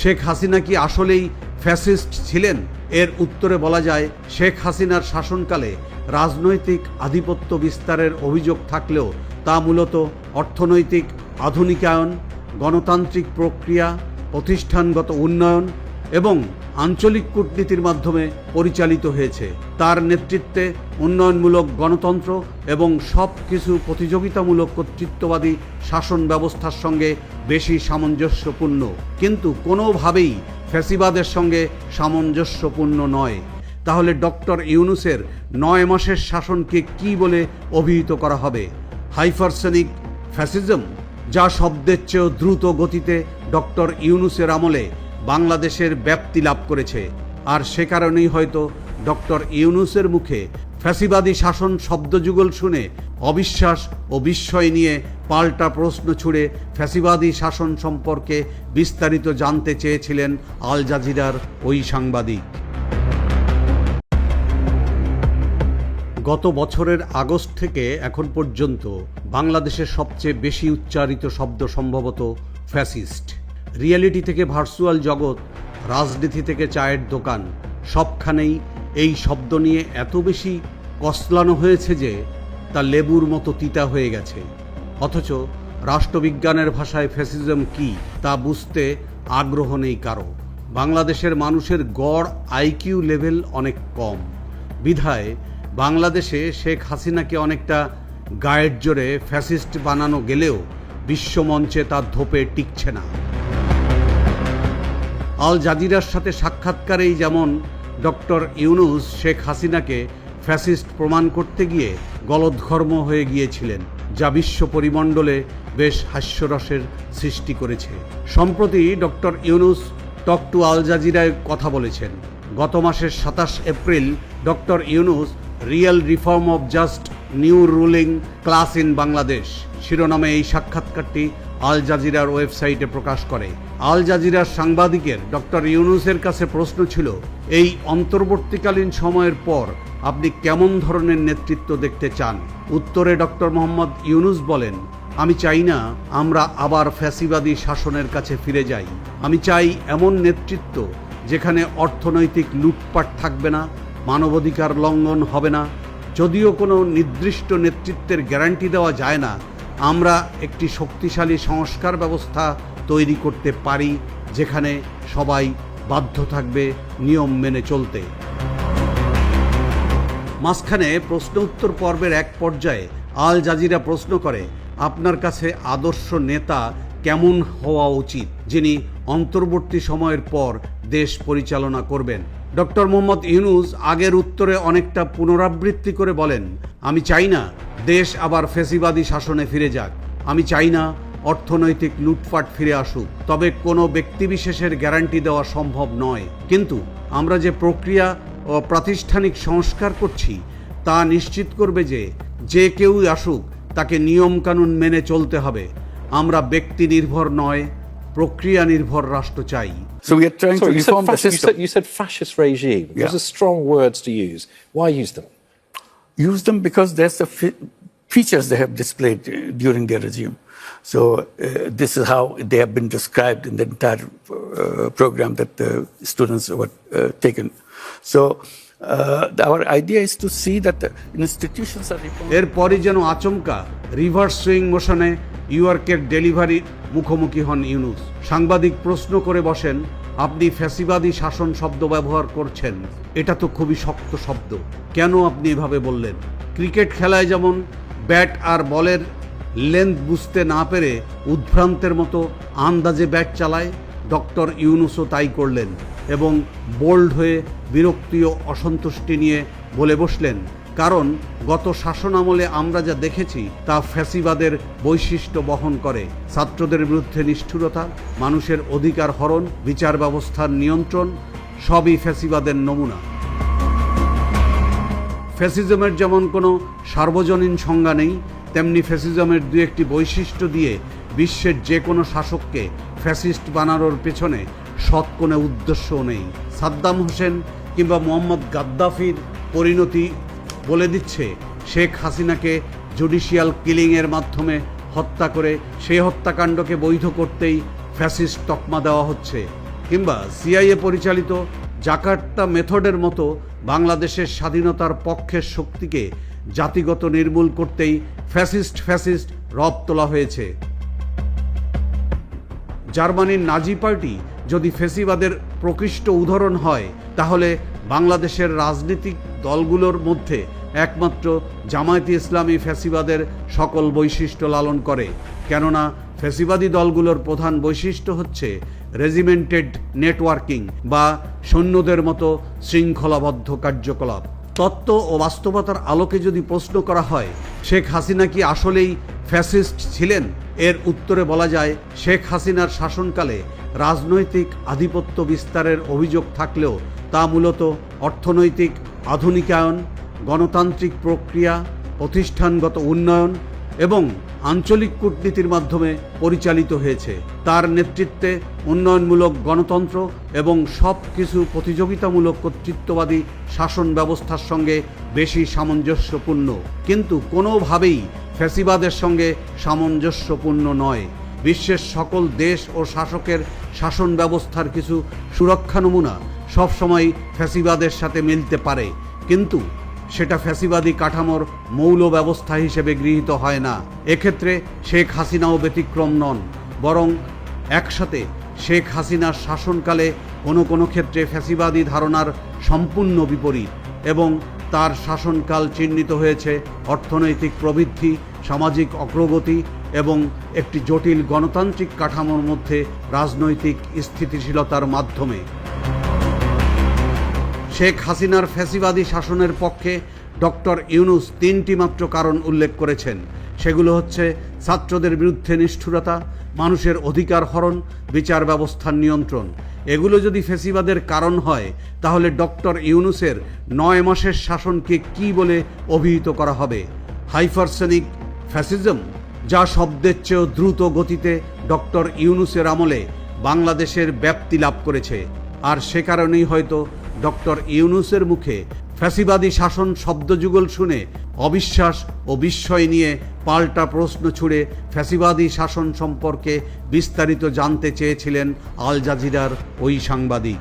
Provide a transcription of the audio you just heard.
শেখ হাসিনা কি আসলেই ফ্যাসিস্ট ছিলেন? এর উত্তরে বলা যায়, শেখ হাসিনার শাসনকালে রাজনৈতিক আধিপত্য বিস্তারের অভিযোগ থাকলেও তা মূলত অর্থনৈতিক আধুনিকায়ন, গণতান্ত্রিক প্রক্রিয়া, প্রতিষ্ঠানগত উন্নয়ন এবং আঞ্চলিক কূটনীতির মাধ্যমে পরিচালিত হয়েছে। তার নেতৃত্বে উন্নয়নমূলক গণতন্ত্র এবং সব কিছু প্রতিযোগিতামূলক কর্তৃত্ববাদী শাসন ব্যবস্থার সঙ্গে বেশি সামঞ্জস্যপূর্ণ। কিন্তু কোনোভাবেই ফ্যাসিবাদের সঙ্গে সামঞ্জস্যপূর্ণ নয়। তাহলে ডক্টর ইউনুসের নয় মাসের শাসনকে কি বলে অভিহিত করা হবে? হাইফারসেনিক ফ্যাসিজম, যা শব্দের চেয়েও দ্রুত গতিতে ডক্টর ইউনুসের আমলে বাংলাদেশের ব্যাপ্তি লাভ করেছে। আর সে কারণেই হয়তো ডক্টর ইউনুসের মুখে ফ্যাসিবাদী শাসন শব্দযুগল শুনে অবিশ্বাস ও বিস্ময় নিয়ে পাল্টা প্রশ্ন ছুড়ে ফ্যাসিবাদী শাসন সম্পর্কে বিস্তারিত জানতে চেয়েছিলেন আল জাজিরার ওই সাংবাদিক। গত বছরের আগস্ট থেকে এখন পর্যন্ত বাংলাদেশের সবচেয়ে বেশি উচ্চারিত শব্দ সম্ভবত ফ্যাসিস্ট। রিয়েলিটি থেকে ভার্চুয়াল জগৎ, রাজনীতি থেকে চায়ের দোকান, সবখানেই এই শব্দ নিয়ে এত বেশি কসলানো হয়েছে যে তা লেবুর মতো তিতা হয়ে গেছে। অথচ রাষ্ট্রবিজ্ঞানের ভাষায় ফ্যাসিজম কি তা বুঝতে আগ্রহ নেই কারও। বাংলাদেশের মানুষের গড় আইকিউ লেভেল অনেক কম। বিধায় বাংলাদেশে শেখ হাসিনাকে অনেকটা গায়ের জোরে ফ্যাসিস্ট বানানো গেলেও বিশ্বমঞ্চে তার ধোপে টিকছে না। আল জাজিরার সাথে সাক্ষাৎকারেই যেমন ডক্টর ইউনুস শেখ হাসিনাকে ফ্যাসিস্ট প্রমাণ করতে গিয়ে গলদঘর্ম হয়ে গিয়েছিলেন, যা বিশ্ব পরিমণ্ডলে বেশ হাস্যরসের সৃষ্টি করেছে। সম্প্রতি doctor Yunus talk to Al জাজিরায় কথা বলেছেন। গত মাসের সাতাশ April doctor Yunus real reform of just new ruling class in Bangladesh. শিরোনামে এই সাক্ষাৎকারটি আল জাজিরার ওয়েবসাইটে প্রকাশ করে। আল জাজিরার সাংবাদিকের ডক্টর ইউনুসের কাছে প্রশ্ন ছিল, এই অন্তর্বর্তীকালীন সময়ের পর আপনি কেমন ধরনের নেতৃত্ব দেখতে চান? উত্তরে ডক্টর মোহাম্মদ ইউনুস বলেন, আমি চাই না আমরা আবার ফ্যাসিবাদী শাসনের কাছে ফিরে যাই। আমি চাই এমন নেতৃত্ব যেখানে অর্থনৈতিক লুটপাট থাকবে না, মানবাধিকার লঙ্ঘন হবে না। যদিও কোনো নির্দিষ্ট নেতৃত্বের গ্যারান্টি দেওয়া যায় না আমরা একটি শক্তিশালী সংস্কার ব্যবস্থা তৈরি করতে পারি, যেখানে সবাই বাধ্য থাকবে নিয়ম মেনে চলতে। মাঝখানে প্রশ্ন উত্তর পর্বের এক পর্যায়ে আল জাজিরা প্রশ্ন করে, আপনার কাছে আদর্শ নেতা কেমন হওয়া উচিত? যিনি অন্তর্বর্তী সময়ের পর দেশ পরিচালনা করবেন। ডক্টর মোহাম্মদ ইউনুস আগের উত্তরে অনেকটা পুনরাবৃত্তি করে বলেন, আমি চাই না দেশ আবার ফেসিবাদী শাসনে ফিরে যাক আমি চাই না অর্থনৈতিক লুটপাট ফিরে আসুক তবে কোনো ব্যক্তিবিশেষের গ্যারান্টি দেওয়া সম্ভব নয় কিন্তু আমরা যে প্রক্রিয়া ও প্রাতিষ্ঠানিক সংস্কার করছি তা নিশ্চিত করবে যে যে কেউই আসুক তাকে নিয়মকানুন মেনে চলতে হবে আমরা ব্যক্তি নির্ভর নয় প্রক্রিয়া নির্ভর রাষ্ট্র চাই So we are trying Sorry, to you said, reform the you, system. said, you said fascist regime. Yeah. Those are strong words to use. Why use them? Use them because that's the fe- features they have displayed uh, during their regime. So uh, this is how they have been described in the entire uh, program that the students were uh, taken. So uh, our idea is to see that the institutions are. এরপরই যেন আচমকা reverse swing মোশনে ইউআরকের ডেলিভারির মুখোমুখি হন ইউনুস সাংবাদিক প্রশ্ন করে বসেন আপনি ফ্যাসিবাদী শাসন শব্দ ব্যবহার করছেন, এটা তো খুবই শক্ত শব্দ। কেন আপনি এভাবে বললেন? ক্রিকেট খেলায় যেমন ব্যাট আর বলের লেন্থ বুঝতে না পেরে উদ্ভ্রান্তের মতো আন্দাজে ব্যাট চালায়, ডক্টর ইউনুসও তাই করলেন এবং বোল্ড হয়ে বিরক্তি ও অসন্তুষ্টি নিয়ে বলে বসলেন। কারণ গত শাসন আমলে আমরা যা দেখেছি তা ফ্যাসিবাদের বৈশিষ্ট্য বহন করে। ছাত্রদের বিরুদ্ধে নিষ্ঠুরতা, মানুষের অধিকার হরণ, বিচার ব্যবস্থার নিয়ন্ত্রণ, সবই ফ্যাসিবাদের নমুনা। ফ্যাসিজমের যেমন কোনো সার্বজনীন সংজ্ঞা নেই, তেমনি ফ্যাসিজমের দু একটি বৈশিষ্ট্য দিয়ে বিশ্বের যে কোনো শাসককে ফ্যাসিস্ট বানানোর পেছনে সৎ কোনো উদ্দেশ্যও নেই। সাদ্দাম হোসেন কিংবা মোহাম্মদ গাদ্দাফির পরিণতি বলে দিচ্ছে, শেখ হাসিনাকে জুডিশিয়াল কিলিংয়ের মাধ্যমে হত্যা করে সেই হত্যাকাণ্ডকে বৈধ করতেই ফ্যাসিস্ট তকমা দেওয়া হচ্ছে। কিংবা সিআইএ পরিচালিত জাকার্তা মেথডের মতো বাংলাদেশের স্বাধীনতার পক্ষের শক্তিকে জাতিগত নির্মূল করতেই ফ্যাসিস্ট ফ্যাসিস্ট রব তোলা হয়েছে। জার্মানির নাজি পার্টি যদি ফেসিবাদের প্রকৃষ্ট উদাহরণ হয়, তাহলে বাংলাদেশের রাজনৈতিক দলগুলোর মধ্যে একমাত্র জামায়াতে ইসলামী ফ্যাসিবাদের সকল বৈশিষ্ট্য লালন করে। কেননা ফ্যাসিবাদী দলগুলোর প্রধান বৈশিষ্ট্য হচ্ছে রেজিমেন্টেড নেটওয়ার্কিং বা সৈন্যদের মতো শৃঙ্খলাবদ্ধ কার্যকলাপ। তত্ত্ব ও বাস্তবতার আলোকে যদি প্রশ্ন করা হয়, শেখ হাসিনা কি আসলেই ফ্যাসিস্ট ছিলেন? এর উত্তরে বলা যায়, শেখ হাসিনার শাসনকালে রাজনৈতিক আধিপত্য বিস্তারের অভিযোগ থাকলেও তা মূলত অর্থনৈতিক আধুনিকায়ন গণতান্ত্রিক প্রক্রিয়া, প্রতিষ্ঠানগত উন্নয়ন এবং আঞ্চলিক কূটনীতির মাধ্যমে পরিচালিত হয়েছে। তার নেতৃত্বে উন্নয়নমূলক গণতন্ত্র এবং সব কিছু প্রতিযোগিতামূলক কর্তৃত্ববাদী শাসন ব্যবস্থার সঙ্গে বেশি সামঞ্জস্যপূর্ণ। কিন্তু কোনোভাবেই ফ্যাসিবাদের সঙ্গে সামঞ্জস্যপূর্ণ নয়। বিশ্বের সকল দেশ ও শাসকের শাসন ব্যবস্থার কিছু সুরক্ষা নমুনা সবসময় ফ্যাসিবাদের সাথে মিলতে পারে। কিন্তু সেটা ফ্যাসিবাদী কাঠামোর মৌল ব্যবস্থা হিসেবে গৃহীত হয় না। এক্ষেত্রে শেখ হাসিনাও ব্যতিক্রম নন, বরং একসাথে শেখ হাসিনার শাসনকালে কোনো কোনো ক্ষেত্রে ফ্যাসিবাদী ধারণার সম্পূর্ণ বিপরীত এবং তার শাসনকাল চিহ্নিত হয়েছে অর্থনৈতিক প্রবৃদ্ধি, সামাজিক অগ্রগতি এবং একটি জটিল গণতান্ত্রিক কাঠামোর মধ্যে রাজনৈতিক স্থিতিশীলতার মাধ্যমে। শেখ হাসিনার ফ্যাসিবাদী শাসনের পক্ষে ডক্টর ইউনুস তিনটি মাত্র কারণ উল্লেখ করেছেন। সেগুলো হচ্ছে ছাত্রদের বিরুদ্ধে নিষ্ঠুরতা, মানুষের অধিকার হরণ, বিচার ব্যবস্থার নিয়ন্ত্রণ। এগুলো যদি ফ্যাসিবাদের কারণ হয়, তাহলে ডক্টর ইউনুসের নয় মাসের শাসনকে কি বলে অভিহিত করা হবে? হাইফারসেনিক ফ্যাসিজম, যা শব্দের চেয়েও দ্রুত গতিতে ডক্টর ইউনুসের আমলে বাংলাদেশের ব্যাপ্তি লাভ করেছে। আর সে কারণেই হয়তো ডক্টর ইউনুসের মুখে ফ্যাসিবাদী শাসন শব্দযুগল শুনে অবিশ্বাস ও বিস্ময় নিয়ে পাল্টা প্রশ্ন ছুড়ে ফ্যাসিবাদী শাসন সম্পর্কে বিস্তারিত জানতে চেয়েছিলেন আল জাজিরার ওই সাংবাদিক।